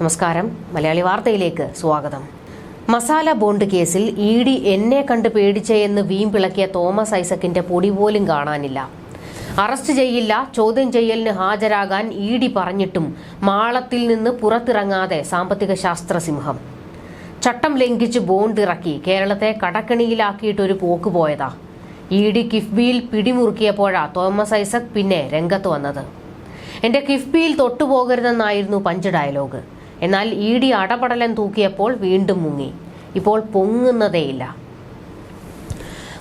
നമസ്കാരം. മലയാളി വാർത്തയിലേക്ക് സ്വാഗതം. മസാല ബോണ്ട് കേസിൽ ഇ ഡി എന്നെ കണ്ട് പേടിച്ചെന്ന് വീമ്പിളക്കിയ തോമസ് ഐസക്കിന്റെ പൊടി പോലും കാണാനില്ല. അറസ്റ്റ് ചെയ്യില്ല ചോദ്യം ചെയ്യലിന് ഹാജരാകാൻ ഇ ഡി പറഞ്ഞിട്ടും മാളത്തിൽ നിന്ന് പുറത്തിറങ്ങാതെ സാമ്പത്തിക ശാസ്ത്ര സിംഹം ചട്ടം ലംഘിച്ച് ബോണ്ട് ഇറക്കി കേരളത്തെ കടക്കണിയിലാക്കിയിട്ടൊരു പോക്ക് പോയതാ. ഇ ഡി കിഫ്ബിയിൽ പിടിമുറുക്കിയപ്പോഴാ തോമസ് ഐസക് പിന്നെ രംഗത്ത് വന്നത്. എന്റെ കിഫ്ബിയിൽ തൊട്ടുപോകരുതെന്നായിരുന്നു പഞ്ച് ഡയലോഗ്. എന്നാൽ ഇ ഡി അടപടലം തൂക്കിയപ്പോൾ വീണ്ടും മുങ്ങി. ഇപ്പോൾ പൊങ്ങുന്നതേയില്ല.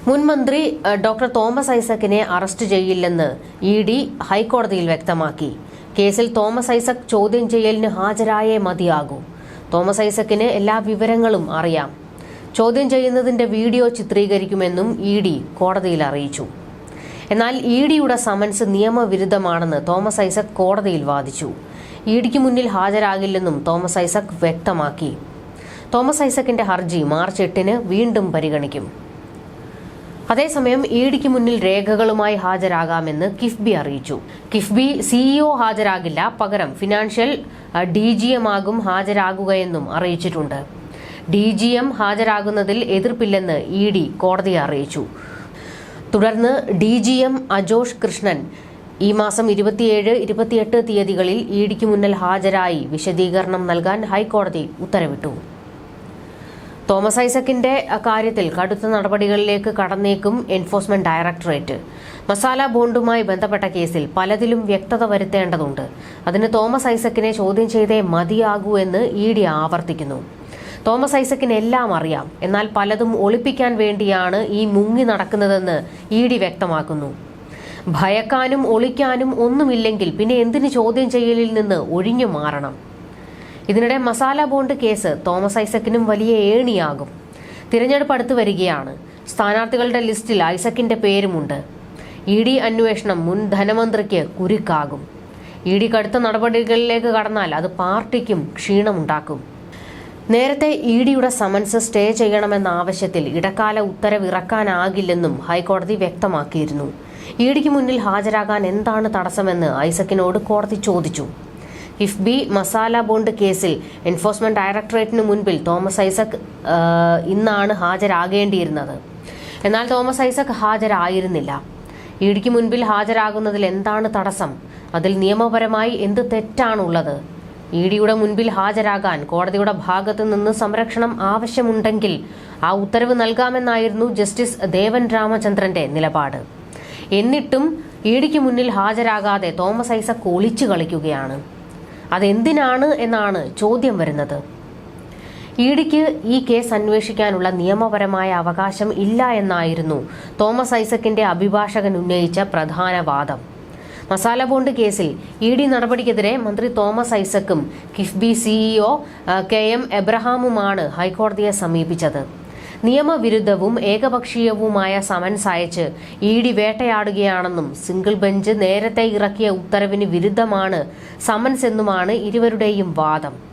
മുൻ മന്ത്രി ഡോക്ടർ തോമസ് ഐസക്കിനെ അറസ്റ്റ് ചെയ്യില്ലെന്ന് ഇ ഡി ഹൈക്കോടതിയിൽ വ്യക്തമാക്കി. കേസിൽ തോമസ് ഐസക് ചോദ്യം ചെയ്യലിന് ഹാജരായേ മതിയാകൂ. തോമസ് ഐസക്കിന് എല്ലാ വിവരങ്ങളും അറിയാം. ചോദ്യം ചെയ്യുന്നതിന്റെ വീഡിയോ ചിത്രീകരിക്കുമെന്നും ഇ ഡി കോടതിയിൽ അറിയിച്ചു. എന്നാൽ ഇ ഡിയുടെ സമൻസ് നിയമവിരുദ്ധമാണെന്ന് തോമസ് ഐസക് കോടതിയിൽ വാദിച്ചു. ഇ ഡിക്ക് മുന്നിൽ ഹാജരാകില്ലെന്നും തോമസ് ഐസക് വ്യക്തമാക്കി. തോമസ് ഐസക്കിന്റെ ഹർജി മാർച്ച് എട്ടിന് വീണ്ടും പരിഗണിക്കും. അതേസമയം ഇഡിക്ക് ഡിക്ക് മുന്നിൽ രേഖകളുമായി ഹാജരാകാമെന്ന് കിഫ്ബി അറിയിച്ചു. കിഫ്ബി സിഇഒ ഹാജരാകില്ല പകരം ഫിനാൻഷ്യൽ ഡി ജി എം ആകും ഹാജരാകുകയെന്നും അറിയിച്ചിട്ടുണ്ട്. ഡി ജി എം ഹാജരാകുന്നതിൽ എതിർപ്പില്ലെന്ന് ഇ ഡി കോടതിയെ അറിയിച്ചു. തുടർന്ന് D G M Ajosh Krishnan ഈ മാസം ഇരുപത്തിയേഴ് ഇരുപത്തിയെട്ട് തീയതികളിൽ ഇഡിക്ക് ഡിക്ക് മുന്നിൽ ഹാജരായി വിശദീകരണം നൽകാൻ ഹൈക്കോടതി ഉത്തരവിട്ടു. തോമസ് ഐസക്കിന്റെ കാര്യത്തിൽ കടുത്ത നടപടികളിലേക്ക് കടന്നേക്കും എൻഫോഴ്സ്മെന്റ് ഡയറക്ടറേറ്റ്. മസാല ബോണ്ടുമായി ബന്ധപ്പെട്ട കേസിൽ പലതിലും വ്യക്തത വരുത്തേണ്ടതുണ്ട്. അതിന് തോമസ് ഐസക്കിനെ ചോദ്യം ചെയ്തേ മതിയാകൂ എന്ന് ഇ ഡി ആവർത്തിക്കുന്നു. തോമസ് ഐസക്കിന് എല്ലാം അറിയാം. എന്നാൽ പലതും ഒളിപ്പിക്കാൻ വേണ്ടിയാണ് ഈ മുങ്ങി നടക്കുന്നതെന്ന് ഇ ഡി വ്യക്തമാക്കുന്നു. ഭയക്കാനും ഒളിക്കാനും ഒന്നുമില്ലെങ്കിൽ പിന്നെ എന്തിന് ചോദ്യം ചെയ്യലിൽ നിന്ന് ഒഴിഞ്ഞു മാറണം? ഇതിനിടെ മസാല ബോണ്ട് കേസ് തോമസ് ഐസക്കിനും വലിയ ഏണിയാകും. തിരഞ്ഞെടുപ്പ് അടുത്ത് വരികയാണ്. സ്ഥാനാർത്ഥികളുടെ ലിസ്റ്റിൽ ഐസക്കിന്റെ പേരുമുണ്ട്. ഇ ഡി അന്വേഷണം മുൻ ധനമന്ത്രിക്ക് കുരുക്കാകും. ഇ ഡി കടുത്ത നടപടികളിലേക്ക് കടന്നാൽ അത് പാർട്ടിക്കും ക്ഷീണമുണ്ടാക്കും. നേരത്തെ ഇ ഡിയുടെ സമൻസ് സ്റ്റേ ചെയ്യണമെന്ന ആവശ്യത്തിൽ ഇടക്കാല ഉത്തരവിറക്കാനാകില്ലെന്നും ഹൈക്കോടതി വ്യക്തമാക്കിയിരുന്നു. ഇ ഡിക്ക് മുന്നിൽ ഹാജരാകാൻ എന്താണ് തടസ്സമെന്ന് ഐസക്കിനോട് കോടതി ചോദിച്ചു. കിഫ്ബി മസാല ബോണ്ട് കേസിൽ എൻഫോഴ്സ്മെന്റ് ഡയറക്ടറേറ്റിന് മുൻപിൽ തോമസ് ഐസക് ഇന്നാണ് ഹാജരാകേണ്ടിയിരുന്നത്. എന്നാൽ തോമസ് ഐസക് ഹാജരായിരുന്നില്ല. ഇ ഡിക്ക് മുൻപിൽ ഹാജരാകുന്നതിൽ എന്താണ് തടസ്സം? അതിൽ നിയമപരമായി എന്ത് തെറ്റാണുള്ളത്? ഇ ഡിയുടെ മുൻപിൽ ഹാജരാകാൻ കോടതിയുടെ ഭാഗത്തു നിന്ന് സംരക്ഷണം ആവശ്യമുണ്ടെങ്കിൽ ആ ഉത്തരവ് നൽകാമെന്നായിരുന്നു ജസ്റ്റിസ് ദേവൻ രാമചന്ദ്രന്റെ നിലപാട്. എന്നിട്ടും ഇ ഡിക്ക് മുന്നിൽ ഹാജരാകാതെ തോമസ് ഐസക് ഒളിച്ചു കളിക്കുകയാണ്. അതെന്തിനാണ് എന്നാണ് ചോദ്യം വരുന്നത്. ഇ ഡിക്ക് ഈ കേസ് അന്വേഷിക്കാനുള്ള നിയമപരമായ അവകാശം ഇല്ല എന്നായിരുന്നു തോമസ് ഐസക്കിന്റെ അഭിഭാഷകൻ ഉന്നയിച്ച പ്രധാന വാദം. മസാല ബോണ്ട് കേസിൽ ഇ ഡി നടപടിക്കെതിരെ മന്ത്രി തോമസ് ഐസക്കും കിഫ്ബി സിഇഒ കെ എം എബ്രഹാമുമാണ് ഹൈക്കോടതിയെ സമീപിച്ചത്. നിയമവിരുദ്ധവും ഏകപക്ഷീയവുമായ സമൻസ് അയച്ച് ഇ ഡി വേട്ടയാടുകയാണെന്നും സിംഗിൾ ബെഞ്ച് നേരത്തെ ഇറക്കിയ ഉത്തരവിന് വിരുദ്ധമാണ് സമൻസ് എന്നുമാണ് ഇരുവരുടെയും വാദം.